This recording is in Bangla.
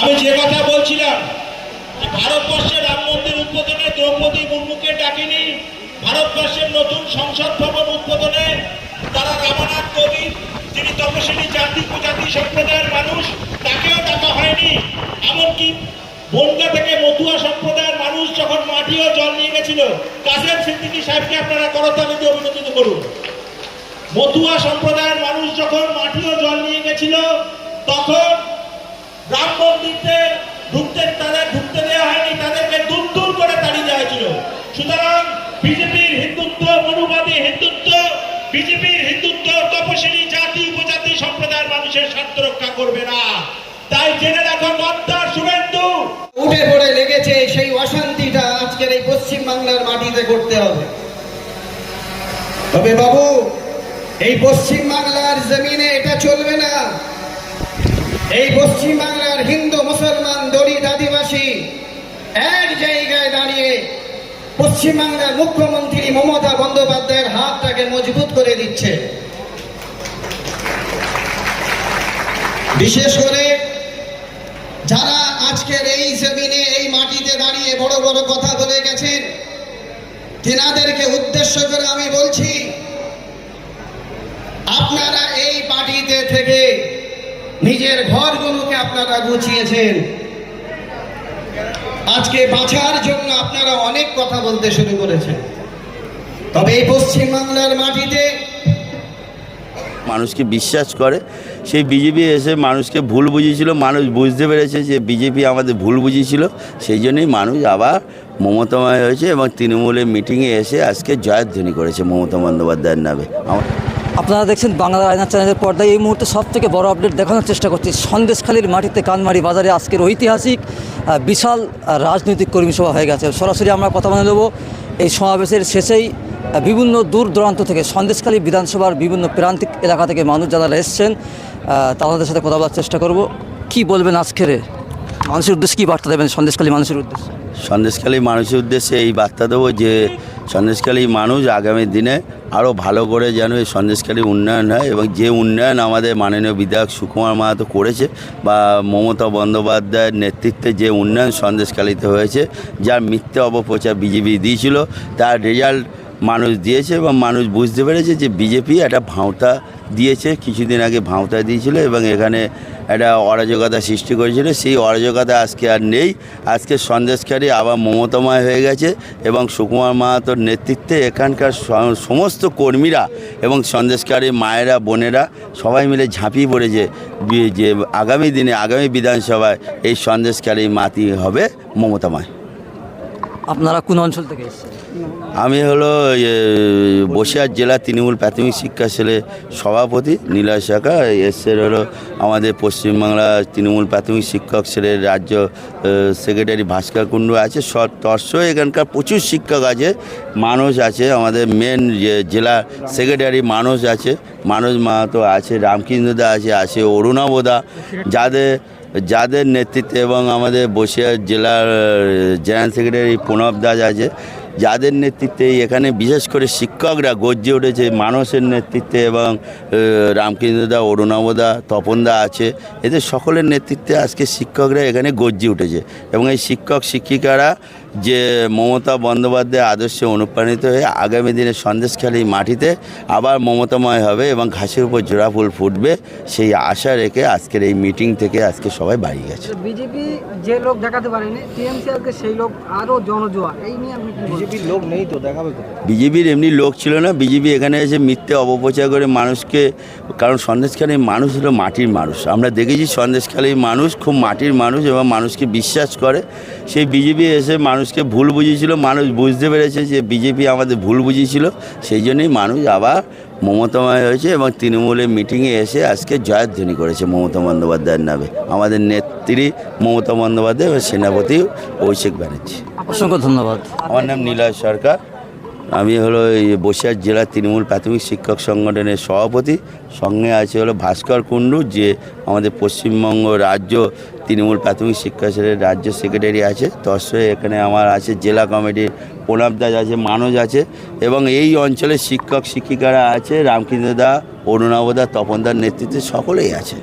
আমি যে কথা বলছিলাম যে ভারতবর্ষের রাম মন্দির উদ্বোধনে দ্রৌপদী মুর্মুকে ডাকেনি, ভারতবর্ষের নতুন সংসদ ভবন উদ্বোধনে তারা রামনাথ কোবিন্দ, যিনি তপশিলি জাতি উপজাতি সম্প্রদায়ের মানুষ, তাকেও ডাকা হয়নি। এমনকি বনগা থেকে মতুয়া সম্প্রদায়ের মানুষ যখন মাটি ও জল নিয়ে গেছিল কাসেম সিদ্দিকী সাহেবকে আপনারা করতালি দিয়ে অভিনন্দিত করুন। মতুয়া সম্প্রদায়ের মানুষ যখন মাটি ও জল নিয়ে গেছিল তখন রাম ঢুকতে তাদের ঢুকতে দেওয়া হয়নি, তাদেরকে দূর দূর করে তাড়িয়ে দেওয়া হয়েছিল। সুতরাং বিজেপির হিন্দুত্ব, মনুবাদী হিন্দুত্ব, বিজেপির হিন্দুত্ব, তপশিলি জাতি, উপজাতি সম্প্রদায়ের মানুষের স্বার্থ রক্ষা করবে না। তাই জেনে রাখো গদ্দার শুভেন্দু উঠে পড়ে লেগেছে সেই অশান্তিটা আজকের এই পশ্চিম বাংলার মাটিতে করতে হবে। তবে বাবু, এই পশ্চিম বাংলার জমিনে এটা চলবে না। এই পশ্চিম বাংলার হিন্দু, মুসলমান, দলিত, আদিবাসী এক জায়গায় দাঁড়িয়ে পশ্চিম বাংলার মুখ্যমন্ত্রী মমতা বন্দ্যোপাধ্যায়ের হাতটাকে মজবুত করে দিচ্ছে। বিশেষ করে যারা আজকের এই জমিনে, এই মাটিতে দাঁড়িয়ে বড় বড় কথা বলে গেছেন, তেনাদেরকে উদ্দেশ্য করে আমি বলছি, আপনারা এই পার্টিতে থেকে নিজের ঘরগুলোকে আপনারা গুছিয়েছেন। আজকে বাঁচার জন্য আপনারা অনেক কথা বলতে শুরু করেছেন। তবে এই পশ্চিমবাংলার মাটিতে মানুষকে বিশ্বাস করে। সেই বিজেপি এসে মানুষকে ভুল বুঝিয়েছিল, মানুষ বুঝতে পেরেছে যে বিজেপি আমাদের ভুল বুঝিয়েছিল। সেই জন্যই মানুষ আবার মমতাময় হয়েছে এবং তৃণমূলের মিটিংয়ে এসে আজকে জয়ধ্বনি করেছে মমতা বন্দ্যোপাধ্যায়ের নামে। আমার আপনারা দেখছেন বাংলা আয়না চ্যানেলের পর্দায়। এই মুহূর্তে সব থেকে বড় আপডেট দেখানোর চেষ্টা করছি। সন্দেশখালীর মাটিতে কানমারি বাজারে আজকের ঐতিহাসিক বিশাল রাজনৈতিক কর্মী সভা হয়ে গেছে। সরাসরি আমরা কথা বলে দেবো এই সমাবেশের শেষেই বিভিন্ন দূর দূরান্ত থেকে সন্দেশখালী বিধানসভার বিভিন্ন প্রান্তিক এলাকা থেকে মানুষ যারা এসছেন তাদের সাথে কথা বলার চেষ্টা করব। কি বলবেন আজকের মানুষের উদ্দেশ্যে কী বার্তা দেবেন সন্দেশখালী মানুষের উদ্দেশ্যে? সন্দেশখালী মানুষের উদ্দেশ্যে এই বার্তা দেবো যে, সন্দেশখালী মানুষ আগামী দিনে আরও ভালো করে যেন এই সন্দেশকারী উন্নয়ন হয় এবং যে উন্নয়ন আমাদের মাননীয় বিধায়ক সুকুমার মাহাতো করেছে বা মমতা বন্দ্যোপাধ্যায়ের নেতৃত্বে যে উন্নয়ন সন্দেশকালীতে হয়েছে, যার মিথ্যে অপপ্রচার বিজেপি দিয়েছিল, তার রেজাল্ট মানুষ দিয়েছে এবং মানুষ বুঝতে পেরেছে যে বিজেপি একটা ভাঁওতা দিয়েছে, কিছুদিন আগে ভাঁওতা দিয়েছিল এবং এখানে একটা অরাজকতা সৃষ্টি করেছিল। সেই অরাজকতা আজকে আর নেই। আজকে সন্দেশকারী আবার মমতাময় হয়ে গেছে এবং সুকুমার মাহাতোর নেতৃত্বে এখানকার সমস্ত কর্মীরা এবং সন্দেশকারী মায়েরা, বোনেরা সবাই মিলে ঝাঁপিয়ে পড়েছে যে আগামী দিনে, আগামী বিধানসভায় এই সন্দেশকারী মাতি হবে মমতাময়। আপনারা কোন অঞ্চল থেকে এসেছেন? আমি হলো বসিরহাট জেলা তৃণমূল প্রাথমিক শিক্ষা সেলের সভাপতি নীলয় শাখা, এসের হলো আমাদের পশ্চিমবাংলা তৃণমূল প্রাথমিক শিক্ষক সেলের রাজ্য সেক্রেটারি ভাস্কর কুণ্ডু আছে। সব তর্স এখানকার প্রচুর শিক্ষক আছে, মানুষ আছে, আমাদের মেন যে জেলা সেক্রেটারি মানুষ আছে, মানুষ মাহাতো আছে রামকৃষ্ণদা আছে আছে অরুণাবদা, যাদের যাদের নেতৃত্বে এবং আমাদের বসিরহাট জেলার জেনারেল সেক্রেটারি প্রণব দাস আছে, যাদের নেতৃত্বে এখানে বিশেষ করে শিক্ষকরা গর্জে উঠেছে, মানুষের নেতৃত্বে এবং রামকৃষ্ণদা অরুণাবদা তপনদা আছে, এদের সকলের নেতৃত্বে আজকে শিক্ষকরা এখানে গর্জে উঠেছে এবং এই শিক্ষক, শিক্ষিকারা যে মমতা বন্দ্যোপাধ্যায় আদর্শে অনুপ্রাণিত হয়ে আগামী দিনে সন্দেশখালী মাটিতে আবার মমতাময় হবে এবং ঘাসের উপর জোড়া ফুল ফুটবে সেই আশা রেখে আজকের এই মিটিং থেকে আজকে সবাই বাড়ি গেছে। বিজেপি যে লোক দেখাতে পারেনি টিএমসি আজকে সেই লোক আরও জনজোয়ার। এই নিয়ে আপনি বিজেপির লোক নেই তো দেখাবে বিজেপির এমনি লোক ছিল না। বিজেপি এখানে এসে মিথ্যে অপপ্রচার করে মানুষকে কারণ সন্দেশখালীর মানুষ হলো মাটির মানুষ। আমরা দেখেছি সন্দেশখালীর মানুষ খুব মাটির মানুষ এবং মানুষকে বিশ্বাস করে। সেই বিজেপি এসে মানুষকে ভুল বুঝিয়েছিল মানুষ বুঝতে পেরেছে যে বিজেপি আমাদের ভুল বুঝিয়েছিল সেই জন্যই মানুষ আবার মমতাময় হয়েছে এবং তৃণমূলের মিটিংয়ে এসে আজকে জয়ধ্বনি করেছে মমতা বন্দ্যোপাধ্যায়ের নামে। আমাদের নেত্রী মমতা বন্দ্যোপাধ্যায় এবং সেনাপতি অভিষেক ব্যানার্জি। অসংখ্য ধন্যবাদ। আমার নাম নীলয় সরকার। আমি হলো এই বসিরহাট জেলা তৃণমূল প্রাথমিক শিক্ষক সংগঠনের সভাপতি। সঙ্গে আছে হলো ভাস্কর কুণ্ডু, যে আমাদের পশ্চিমবঙ্গ রাজ্য তৃণমূল প্রাথমিক শিক্ষা রাজ্য সেক্রেটারি আছে। তৎসঙ্গে এখানে আমার আছে, জেলা কমিটির প্রণব দাস আছে, মানজ আছে এবং এই অঞ্চলের শিক্ষক শিক্ষিকারা আছে রামকৃষ্ণদা অরুণাবদা তপনদার নেতৃত্বে সকলেই আছে।